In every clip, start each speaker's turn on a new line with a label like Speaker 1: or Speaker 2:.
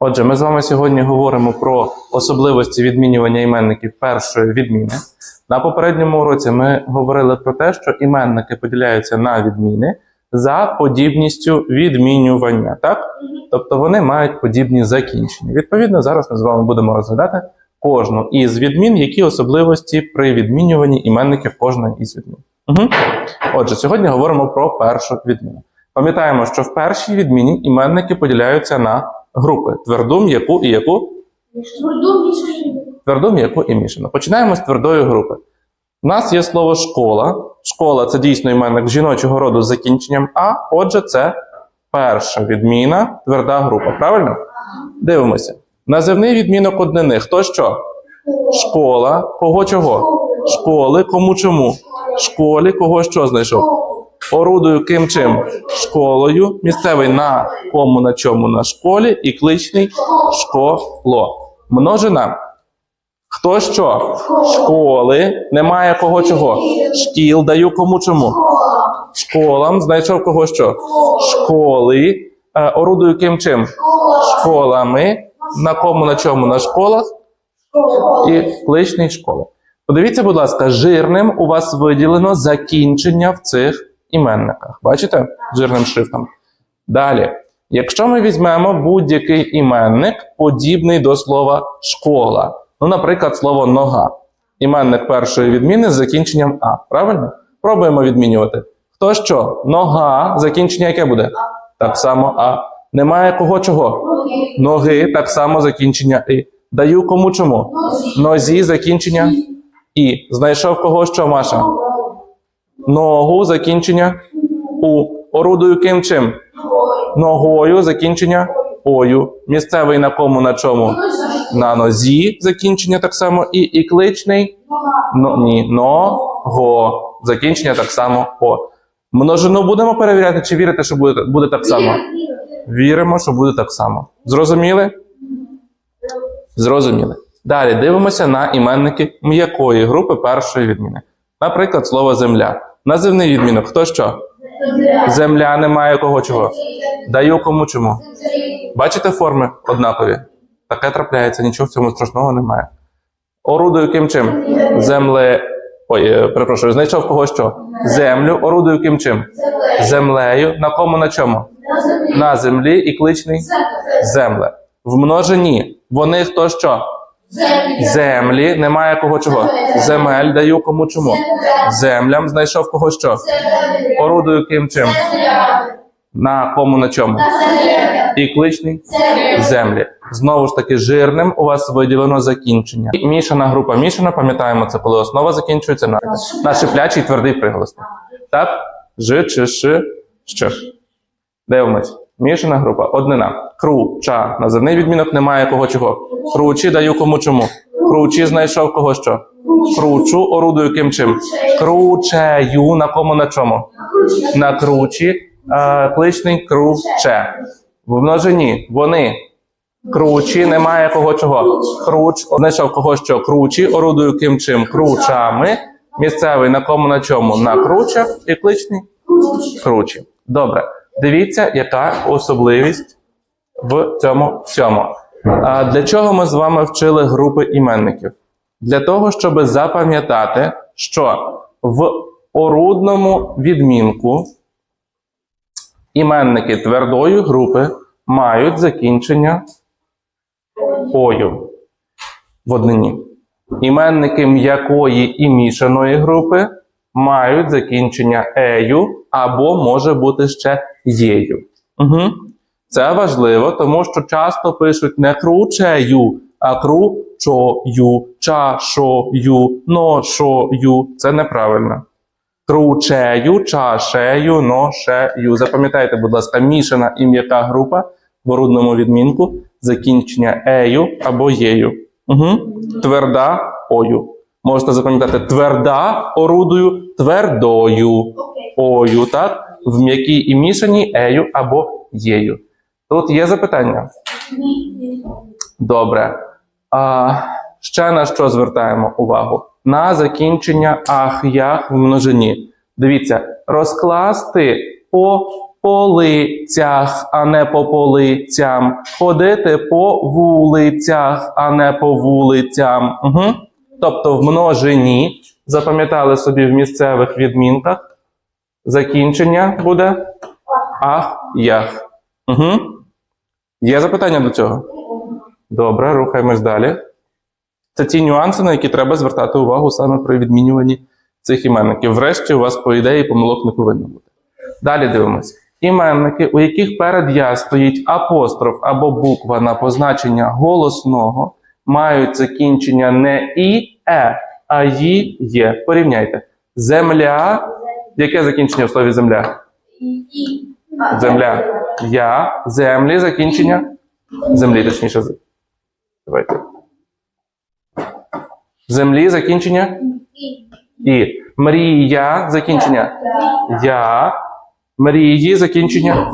Speaker 1: Отже, ми з вами сьогодні говоримо про особливості відмінювання іменників першої відміни. На попередньому уроці ми говорили про те, що іменники поділяються на відміни за подібністю відмінювання, так? Тобто вони мають подібні закінчення. Відповідно, зараз ми з вами будемо розглядати кожну із відмін, які особливості при відмінюванні іменників кожної із відмін. Угу. Отже, сьогодні говоримо про першу відміну. Пам'ятаємо, що в першій відміні іменники поділяються на групи тверду, м'яку і яку?
Speaker 2: Тверду мішану.
Speaker 1: Тверду, м'яку і мішану. Починаємо з твердої групи. У нас є слово школа. Школа це дійсно іменник жіночого роду з закінченням А. Отже, це перша відміна, тверда група. Правильно? Дивимося. Називний відмінок однини. Хто що? Школа. Кого чого? Школи. Кому чому? Школі. Кого що знайшов? Орудою ким чим? Школою. Місцевий на кому на чому на школі і кличний школо. Множина. Хто що? Школи. Немає кого чого. Шкіл даю кому чому. Школам. Знайшов кого що? Школи. Е, орудую ким чим? Школами. На кому на чому? На школах і кличний школи. Подивіться, будь ласка, жирним у вас виділено закінчення в цих іменниках. Бачите? Жирним шрифтом. Далі. Якщо ми візьмемо будь-який іменник, подібний до слова школа, ну, наприклад, слово нога. Іменник першої відміни з закінченням А. Правильно? Пробуємо відмінювати. Хто що? Нога, закінчення яке буде? Так само А. Немає кого чого? Ноги, так само закінчення І. Даю кому чому? Нозі, закінчення І. Знайшов кого що, Маша? Ногу, закінчення У. Орудую ким чим? Ногою, закінчення Ою. Місцевий на кому на чому? На нозі, закінчення так само І. І кличний но, ні, но-го. Закінчення так само О. Множину будемо перевіряти, чи вірите, що буде, буде так само? Віримо, що буде так само. Зрозуміли? Зрозуміли. Далі дивимося на іменники м'якої групи першої відміни. Наприклад, слово земля. Називний відмінок. Хто що? Земля немає кого чого. Даю кому чому. Бачите форми однакові? Таке трапляється, нічого в цьому страшного немає. Орудую ким чим? Земле. Ой, е, перепрошую, знайшов кого що? Землю. Орудую ким чим? Землею. На кому на чому? На землі і кличний земле. В множині. Вони хто що? Землі. Немає кого чого. Земель даю кому чому. Землям знайшов кого що. Орудую ким чим. На кому на чому. І кличний землі. Знову ж таки, жирним у вас виділено закінчення. Мішана група мішана, пам'ятаємо це, коли основа закінчується на, на шиплячий твердий приголосний. Так? Ж, чи, ш, щ. Дивимось. Мішана група. Однина. Круча. Називний відмінок немає кого чого. Кручі даю кому чому. Кручі знайшов кого що. Кручу орудую ким чим. Кручею на кому на чому. На кручі. Кличний круче. В множині. Вони. Кручі, немає кого чого. Круч, знайшов кого що кручі, орудую ким чим кручами. Місцевий на кому на чому на кручах і кличний кручі. Добре. Дивіться, яка особливість в цьому всьому. А для чого ми з вами вчили групи іменників? Для того, щоб запам'ятати, що в орудному відмінку іменники твердої групи мають закінчення ою в однині. Іменники м'якої і мішаної групи мають закінчення ею або може бути ще єю. Угу. Це важливо, тому що часто пишуть не кручею, а кручою, чашою, ношою. Це неправильно. Кручею, чашею, ношею. Запам'ятайте, будь ласка, мішана і м'яка група в орудному відмінку закінчення ею або єю. Угу. Тверда ою. Можете запам'ятати тверда орудою, твердою ою, так? В м'якій і мішаній ею або єю. Тут є запитання? Добре. А, ще на що звертаємо увагу? На закінчення ах, ях в множині. Дивіться, розкласти по полицях, а не по полицям, ходити по вулицях, а не по вулицям. Угу. Тобто в множині, запам'ятали собі в місцевих відмінках, закінчення буде ах, ях. Угу. Є запитання до цього? Добре, рухаємось далі. Це ті нюанси, на які треба звертати увагу саме при відмінюванні цих іменників. Врешті у вас, по ідеї, помилок не повинно бути. Далі дивимось. Іменники, у яких перед я стоїть апостроф або буква на позначення голосного, мають закінчення не і, е, а ї, є. Порівняйте. Земля. Яке закінчення в слові земля? Земля. Я. Землі. Закінчення. Землі, точніше. Давайте. Землі закінчення. І. Мрія закінчення. Я. Мрії закінчення.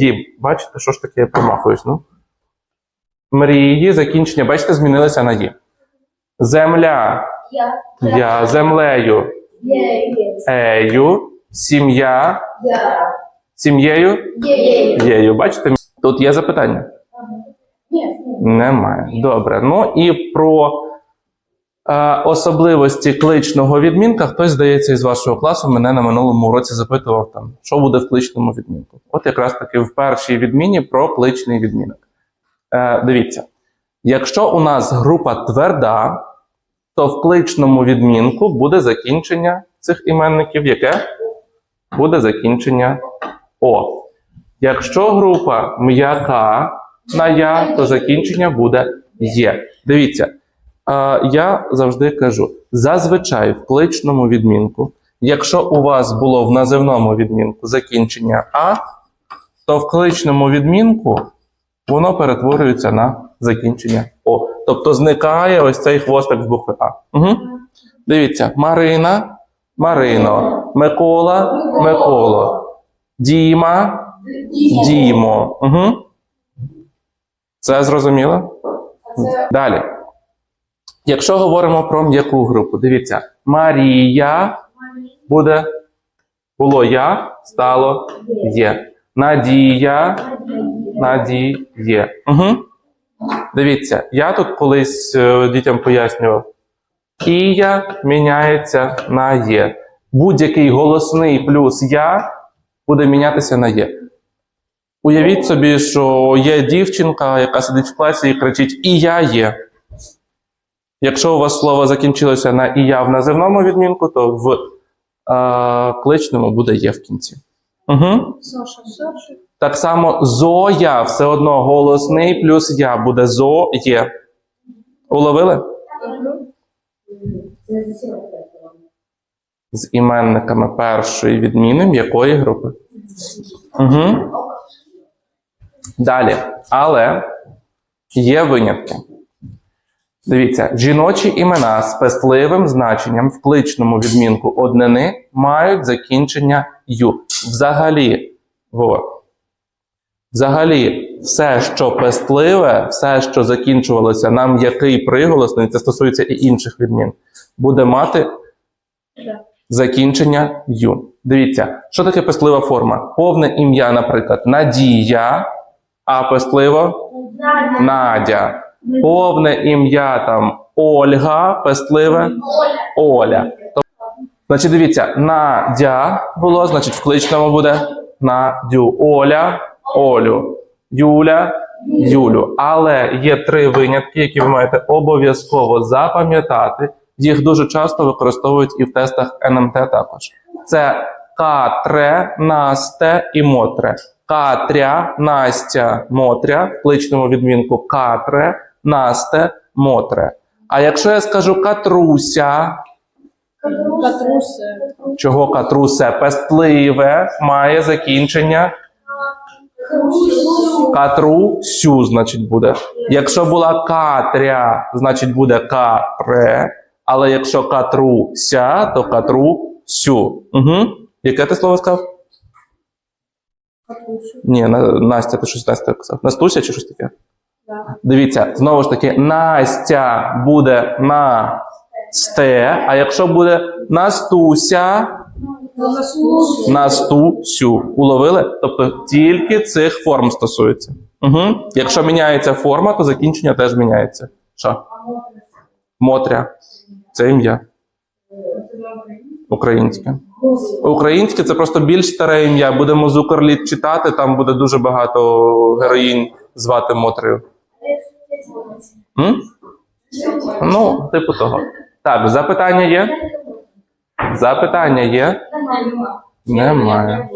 Speaker 1: Ї. Бачите, що ж таке я промахуюсь, ну? Мрії закінчення. Бачите, змінилися на ї. Земля. Я. Землею. Ею. Сім'я. Сім'єю. Єю. Бачите, тут є запитання. Немає. Добре. Ну і про е, особливості кличного відмінка хтось, здається, із вашого класу мене на минулому уроці запитував там, що буде в кличному відмінку. От якраз таки в першій відміні про кличний відмінок. Е, дивіться, якщо у нас група тверда, то в кличному відмінку буде закінчення цих іменників, яке буде закінчення О. Якщо група м'яка на я, то закінчення буде є. Дивіться, я завжди кажу: зазвичай в кличному відмінку, якщо у вас було в називному відмінку закінчення А, то в кличному відмінку воно перетворюється на закінчення О. Тобто зникає ось цей хвостик з букви А. Угу. Дивіться, Марина, Марино, Микола, Миколо, Діма, Дімо. Угу. Це зрозуміло? Далі. Якщо говоримо про м'яку групу, дивіться, Марія буде було я, стало є. Надія, надіє. Угу. Дивіться, я тут колись е, дітям пояснював. Ія міняється на є. Будь-який голосний плюс я буде мінятися на є. Уявіть собі, що є дівчинка, яка сидить в класі і кричить І я є. Якщо у вас слово закінчилося на і я в називному відмінку, то в е, кличному буде є в кінці. Угу. Так само зоя все одно голосний плюс я буде зоє. Уловили? З іменниками першої відміни м'якої групи. Угу. Далі. Але є винятки. Дивіться, жіночі імена з пестливим значенням в кличному відмінку однини мають закінчення ю. Взагалі, во. Взагалі, все, що пестливе, все, що закінчувалося на м'який приголосний, це стосується і інших відмін, буде мати закінчення ю. Дивіться, що таке пестлива форма? Повне ім'я, наприклад, Надія, а пестливо Надя. Повне ім'я там Ольга, пестливе Оля. Значить, дивіться, Надя було, значить, в кличному буде Надю. Оля, Олю, Юля, Юлю. Але є три винятки, які ви маєте обов'язково запам'ятати. Їх дуже часто використовують і в тестах НМТ також. Це Катре, Насте і Мотре. Катря, Настя, Мотря, в кличному відмінку Катре, Насте, Мотре. А якщо я скажу Катруся,
Speaker 3: Катруси.
Speaker 1: чого Катрусе пестливе, має закінчення Катрусю, значить буде. Якщо була Катря, значить буде Катре. Але якщо Катруся, то Катрусю. Угу. Яке ти слово сказав? Ні, Настя, ти щось Настя казав. Настуся чи щось таке?
Speaker 3: Да.
Speaker 1: Дивіться, знову ж таки, Настя буде на сте, а якщо буде Настуся, Настусю. Уловили? Тобто тільки цих форм стосується. Угу. Якщо міняється форма, то закінчення теж міняється. Що? Мотря. Це ім'я. Українське. Українське це просто більш старе ім'я. Будемо з Укрліт читати, там буде дуже багато героїнь звати Мотрею. М? Ну, типу того. Так, запитання є? Запитання є? Немає.